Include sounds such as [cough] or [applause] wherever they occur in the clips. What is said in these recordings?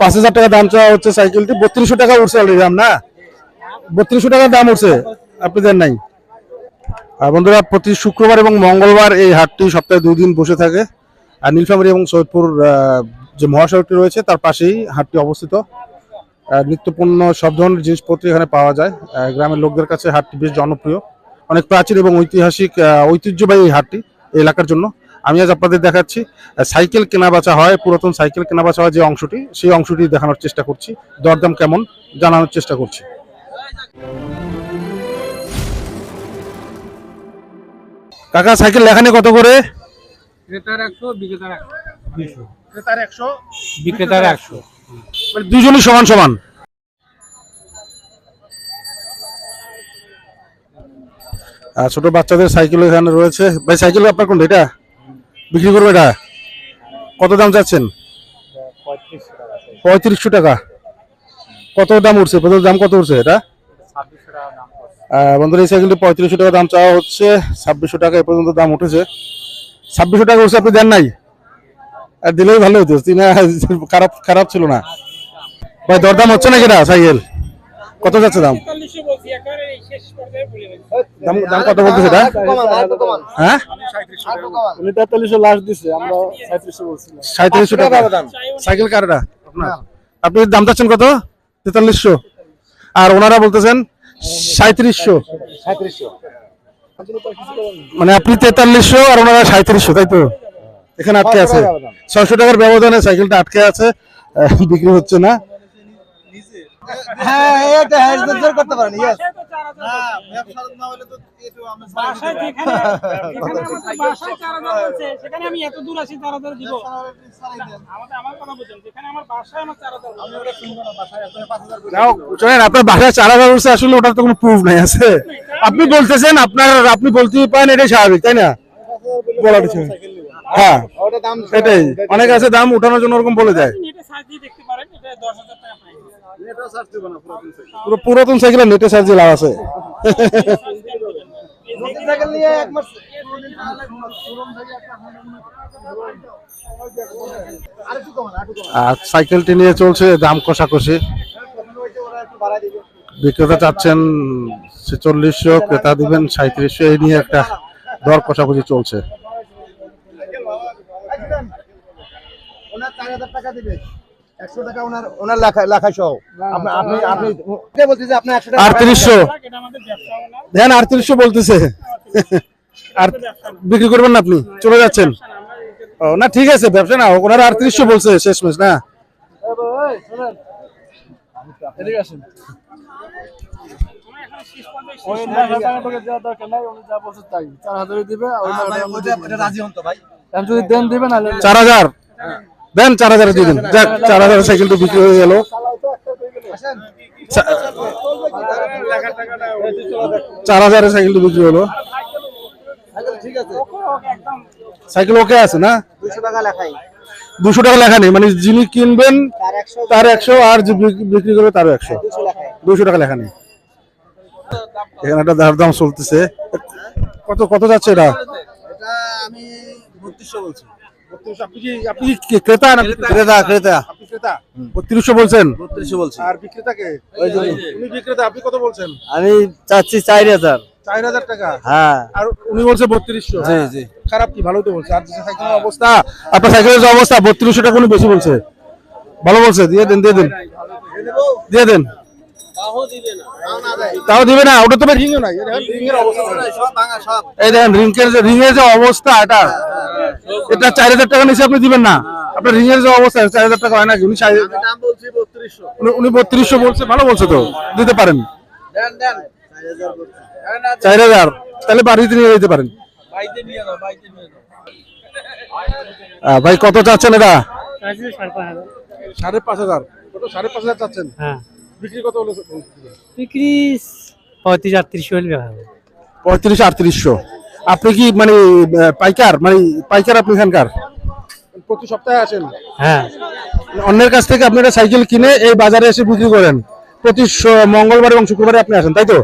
পাঁচ হাজার টাকা দাম চাওয়া হচ্ছে সাইকেলটি। বত্রিশশো টাকা উঠছে অলরেডি দাম, না? বত্রিশশো টাকা দাম উঠছে, আপনি দেন নাই? আর বন্ধুরা, প্রতি শুক্রবার এবং মঙ্গলবার এই হাটটি সপ্তাহে দুই দিন বসে থাকে। আর নীলফামারী এবং সৈয়দপুর যে মহাসড়কটি রয়েছে, তার পাশেই হাটটি অবস্থিত। নিত্যপণ্য সব ধরনের জিনিসপত্র এখানে পাওয়া যায়। গ্রামের লোকদের কাছে হাটটি বেশ জনপ্রিয়। অনেক প্রাচীন এবং ঐতিহাসিক ঐতিহ্যবাহী এই হাটটি এলাকার জন্য। আমি আজ আপনাদের দেখাচ্ছি সাইকেল কেনা বেচা হয় পুরাতন সাইকেল কেনা বেচা হয় যে অংশটি সেই অংশটি দেখানোর চেষ্টা করছি। দরদাম কেমন জানানোর চেষ্টা করছি। কাকা সাইকেল লেখানি কত করে? ক্রেতার একশো বিক্রেতার একশো। ক্রেতার একশো বিক্রেতার একশো। মানে দুজনই সমান সমান? আর ছোট বাচ্চাদের সাইকেল এখানে রয়েছে। ভাই সাইকেল আপনার কোনটা? এটা? বিক্রি করবে এটা? কত দাম চাচ্ছেন? পঁয়ত্রিশশো টাকা। কত দাম উঠছে? কত দাম কত উঠছে এটা? বন্ধুরা, এই সাইকেলটি পঁয়ত্রিশশো টাকা দাম চাওয়া হচ্ছে। ছাব্বিশশো টাকা এ পর্যন্ত দাম উঠেছে। ছাব্বিশশো টাকা উঠছে, আপনি দেন নাই? আর দিলেই ভালো হতো [laughs] খারাপ খারাপ ছিল না। ভাই, দরদাম হচ্ছে না সাইকেল? কত যাচ্ছে দাম দাম কত বলতেছে এটা? হ্যাঁ? উনি তেতাল্লিশশো লাস্ট দিছে আমরা সাঁত্রিশশো বলছিলাম। সাঁত্রিশশো টাকা। সাইকেল কারটা? আপনার? আপনি দাম চাচ্ছেন কত? তেতাল্লিশশো। আর ওনারা বলতেছেন সাঁত্রিশশো মানে আপনি তেতাল্লিশশো আর ওনারা সাঁত্রিশশো তাই তো? এখানে আটকে আছে। ছয়শো টাকার ব্যবধানে সাইকেলটা আটকে আছে বিক্রি হচ্ছে না। হ্যাঁ এটা হ্যান্ডসেল করতে পারেন ইয়েস সেখানে আমি এত দূর আসি চার হাজার দিব আপনার বাসায় চার হাজার উঠছে আসলে ওটার তো কোনো প্রুফ নাই আছে। আপনি বলতেছেন আপনার আপনি বলতেই পারেন এটাই স্বাভাবিক তাই না? বলার হ্যাঁ এটাই অনেক আছে দাম। উঠানোর জন্য ওরকম বলে দেয় নেটে সার্চ দিয়ে দেখতে পারেন এটা দশ হাজার টাকা পাই পুরো পুরাতন সাইকেলের নেটে চার্জ লাভ আছে সাইকেল নিয়ে এক মাস আর সাইকেলটি নিয়ে চলছে দাম কষাকষি। বিক্রেতা চাচ্ছেন ছেচল্লিশশো ক্রেতা দিবেন সাঁত্রিশশো এই নিয়ে একটা দর কষাকষি চলছে। ওনার চার হাজার টাকা দিবে। একশো টাকা ওনার ওনার লেখা লেখা সহ আপনি আপনি আপনি কে বলতেছে আপনি একশো টাকা আটত্রিশশো এটা আমাদের ধ্যান আটত্রিশশো বলতেছে। আর বিক্রি করবেন না আপনি? চলে যাচ্ছেন। ও না ঠিক আছে ব্যবসা না ওনারা আটত্রিশশো বলছে শেষ মেশ না? চার হাজারই দিবে ওই রাজি হন তো ভাই। আমি যদি না চার হাজার। দেন চার হাজার দিয়ে দিন। যাক চার হাজার সাইকেলটা বিক্রি হয়ে গেল। চার হাজারের সাইকেলটা বিক্রি হলো। ঠিক আছে একদম সাইকেল ওকে আছে না? দুশো টাকা লেখা নেই। মানে যিনি কিনবেন তার একশো আর যে বিক্রি করবে তারও একশো। দুশো টাকা লেখা নেই। এখানে একটা দাম দাম চলতেছে। কত কত যাচ্ছে এটা? এটা আমি বত্রিশশো বলছি। আপনি কি আপনি কি ক্রেতা না ক্রেতা? ক্রেতা? আপনি ক্রেতা? বত্রিশশো বলছেন? বত্রিশশো বলছি। আর বিক্রেতাকে? উনি বিক্রেতা আপনি কত বলছেন? আমি চাচ্ছি চার হাজার। চার হাজার টাকা? হ্যাঁ। আর উনি বলছে বত্রিশশো। জি জি। খারাপ কি? ভালো তো বলছে। আর সাইকেলের অবস্থা আপনার সাইকেলের যে অবস্থা বত্রিশশো টাকা উনি বেশি বলছে। ভালো বলছে? দিয়ে দেন দিয়ে দেন। দিয়ে দেন। তাও দিবে না। ওটা তো রিং নাই রিং এর অবস্থা সব ভাঙা সব। এই দেখেন রিংকের যে রিং এর যে অবস্থা এটা এটা চার হাজার টাকা নিচে আপনি দিবেন না। আপনার রিং এর যে অবস্থা চার হাজার টাকা হয় নাকি উনি উনি- উনি বত্রিশশো বলছে ভালো বলছে তো দিতে পারেন। দেন চার হাজার তাহলে বাড়িতে নিয়ে যেতে পারেন। বাইতে নিয়ে দাও বাইতে নিয়ে দাও আহ, ভাই কত চাচ্ছেন এটা? সাড়ে পাঁচ হাজার। সাড়ে পাঁচ হাজার। কত? সাড়ে পাঁচ হাজার চাচ্ছেন? হ্যাঁ। বিক্রি কত হলো বিক্রি পঁয়ত্রিশ আটত্রিশ হলে হবে। পঁয়ত্রিশ আটত্রিশশো। আপনি কি মানে পাইকার? মানে পাইকার আপনি এখানকার? প্রতি সপ্তাহে আসেন? হ্যাঁ। অন্যের কাছ থেকে আপনি একটা সাইকেল কিনে এই বাজারে এসে বিক্রি করেন। প্রতি মঙ্গলবার এবং শুক্রবারে আপনি আসেন তাই তো?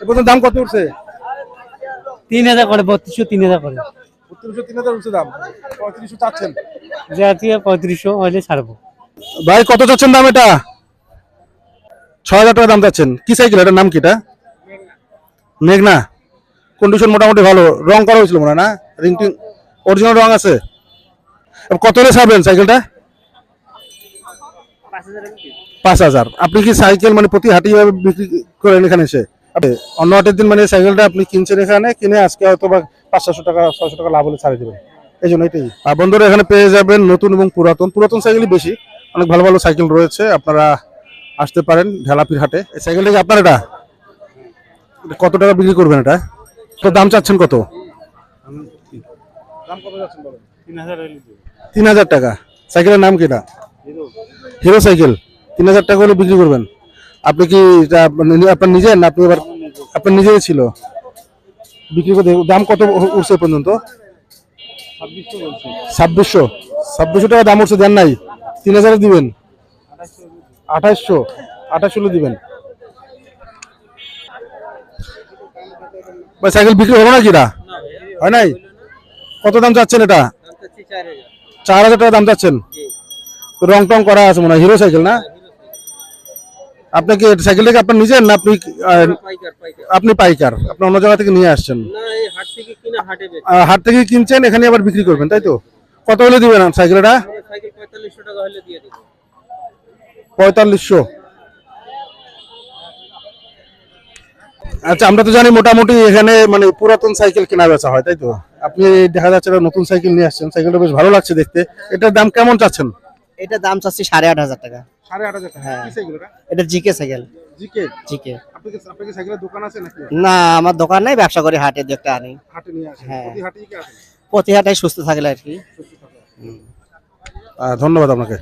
এ দাম কত উঠছে? তিন হাজার করে বত্রিশশো তিন হাজার করে। বত্রিশশো তিন হাজার উঠছে দাম। পঁয়ত্রিশশো চাচ্ছেন। জাতীয় পঁয়ত্রিশশো হলে ছাড়বো। ভাই কত চাচ্ছেন দাম এটা? ছয় হাজার টাকা দাম চাচ্ছেন। কি সাইকেল? এটার নাম কি এটা? মেঘনা। কন্ডিশন মোটামুটি ভালো। রং করা হয়েছিল মনে হয় না? রিং টিং অরিজিনাল রং আছে? কত হলে ছাড়বেন সাইকেলটা? পাঁচ হাজার। আপনি কি সাইকেল মানে প্রতি হাটি বিক্রি করেন এখানে এসে? অন্য হাটের দিন মানে সাইকেলটা আপনি কিনছেন এখানে, কিনে আজকে হয়তো বা পাঁচশো টাকা, ছয়শো টাকা লাভ হলে ছাড়ে দেবেন। এই জন্য এটাই। আর বন্ধুরা, এখানে পেয়ে যাবেন নতুন এবং পুরাতন। পুরাতন সাইকেলই বেশি। অনেক ভালো ভালো সাইকেল রয়েছে। আপনারা আসতে পারেন ঢেলাপির হাটে। এই সাইকেলটা কি আপনার এটা? কত টাকা বিক্রি করবেন এটা? তো দাম চাচ্ছেন কত? তিন হাজার টাকা। সাইকেলের নাম কি হিরো। সাইকেল। তিন হাজার টাকা হলে বিক্রি করবেন। আপনি কি এটা মানে আপনার নিজের না আপনি এবার আপনার নিজেরই ছিল? বিক্রি করতে দাম কত উঠছে পর্যন্ত? ছাব্বিশশো। ছাব্বিশশো টাকা দাম উঠছে দেন নাই। তিন হাজারে দিবেন। আঠাইশশো আঠাশশো দিবেন। ভাই, সাইকেল বিক্রি হলো না কি এটা? হয় নাই? কত দাম চাচ্ছেন এটা? চার হাজার টাকা দাম চাচ্ছেন? রং টং করা আছে মনে হয়, হিরো সাইকেল না? আপনি কি সাইকেলটা কি আপনার নিজের না আপনি আপনি পাইকার? আপনি অন্য জায়গা থেকে নিয়ে আসছেন? হাট থেকে কিনছেন, এখানে আবার বিক্রি করবেন, তাই তো? কত হলে দিবেন সাইকেলটা পঁয়তাল্লিশশো। আচ্ছা আমরা তো জানি মোটামুটি এখানে মানে পুরাতন সাইকেল কেনা বেচা হয় তাই তো? আপনি দেখা যাচ্ছে একটা নতুন সাইকেল নিয়ে আসছেন সাইকেলটা বেশ ভালো লাগছে দেখতে। এটার দাম কেমন চাচ্ছেন? এটা দাম চাচ্ছি সাড়ে আট হাজার টাকা। সাড়ে আট হাজার টাকা। হ্যাঁ। সাইকেল এটা? এটা জিকে সাইকেল। জিকে? জিকে। আপনি কি আপনার কি সাইকেলের দোকান আছে নাকি? না আমার দোকান নাই ব্যবসা করে হাটে দু একটা আনি। হাটে নিয়ে আসেন। হ্যাঁ। প্রতি হাটেই কি আসেন? প্রতি হাটাই সুস্থ থাকলে আর কি। ধন্যবাদ আপনাকে।